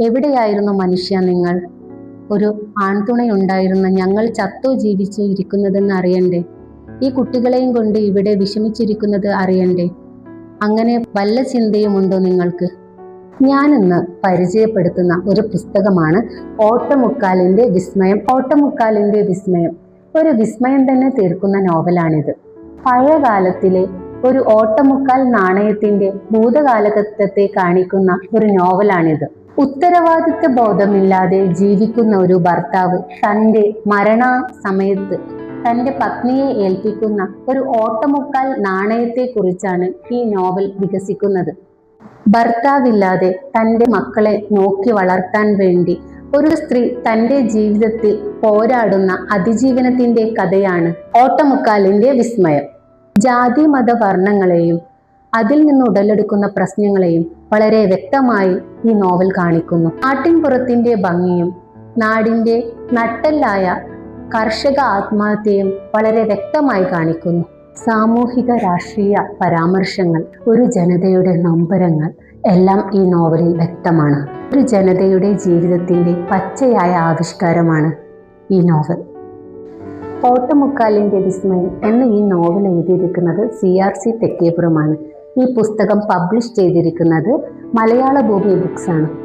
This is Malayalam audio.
എവിടെയായിരുന്നു മനുഷ്യ നിങ്ങൾ? ഒരു ആൺതുണയുണ്ടായിരുന്ന ഞങ്ങൾ ചത്തോ ജീവിച്ചോ ഇരിക്കുന്നതെന്ന് അറിയണ്ടേ? ഈ കുട്ടികളെയും കൊണ്ട് ഇവിടെ വിഷമിച്ചിരിക്കുന്നത് അറിയണ്ടേ? അങ്ങനെ വല്ല ചിന്തയുമുണ്ടോ നിങ്ങൾക്ക്? ഞാനിന്ന് പരിചയപ്പെടുത്തുന്ന ഒരു പുസ്തകമാണ് ഓട്ടമുക്കാലിന്റെ വിസ്മയം. ഓട്ടമുക്കാലിന്റെ വിസ്മയം. ഒരു വിസ്മയം തന്നെ തീർക്കുന്ന നോവലാണിത്. പഴയകാലത്തിലെ ഒരു ഓട്ടമുക്കാൽ നാണയത്തിന്റെ ഭൂതകാലഘട്ടത്തെ കാണിക്കുന്ന ഒരു നോവലാണിത്. ഉത്തരവാദിത്വ ബോധമില്ലാതെ ജീവിക്കുന്ന ഒരു ഭർത്താവ് തന്റെ മരണ സമയത്ത് തന്റെ പത്നിയെ ഏൽപ്പിക്കുന്ന ഒരു ഓട്ടമുക്കാൽ നാണയത്തെ കുറിച്ചാണ് ഈ നോവൽ വികസിക്കുന്നത്. ഭർത്താവില്ലാതെ തന്റെ മക്കളെ നോക്കി വളർത്താൻ വേണ്ടി ഒരു സ്ത്രീ തന്റെ ജീവിതത്തിൽ പോരാടുന്ന അതിജീവനത്തിന്റെ കഥയാണ് ഓട്ടമുക്കാലിന്റെ വിസ്മയം. ജാതി മത വർണങ്ങളെയും അതിൽ നിന്ന് ഉടലെടുക്കുന്ന പ്രശ്നങ്ങളെയും വളരെ വ്യക്തമായി ഈ നോവൽ കാണിക്കുന്നു. നാട്ടിൻപുറത്തിന്റെ ഭംഗിയും നാടിന്റെ നട്ടല്ലായ കർഷക ആത്മഹത്യയും വളരെ വ്യക്തമായി കാണിക്കുന്നു. സാമൂഹിക രാഷ്ട്രീയ പരാമർശങ്ങൾ ഒരു ജനതയുടെ നമ്പരങ്ങൾ എല്ലാം ഈ നോവലിൽ വ്യക്തമാണ്. ഒരു ജനതയുടെ ജീവിതത്തിന്റെ പച്ചയായ ആവിഷ്കാരമാണ് ഈ നോവൽ. പോട്ടമുക്കാലിന്റെ വിസ്മയം എന്ന ഈ നോവൽ എഴുതിയിരിക്കുന്നത് സി ആർ സി തെക്കേപുരമാണ് ഈ പുസ്തകം പബ്ലിഷ് ചെയ്തിരിക്കുന്നത് മലയാള ഭൂമി ആണ്.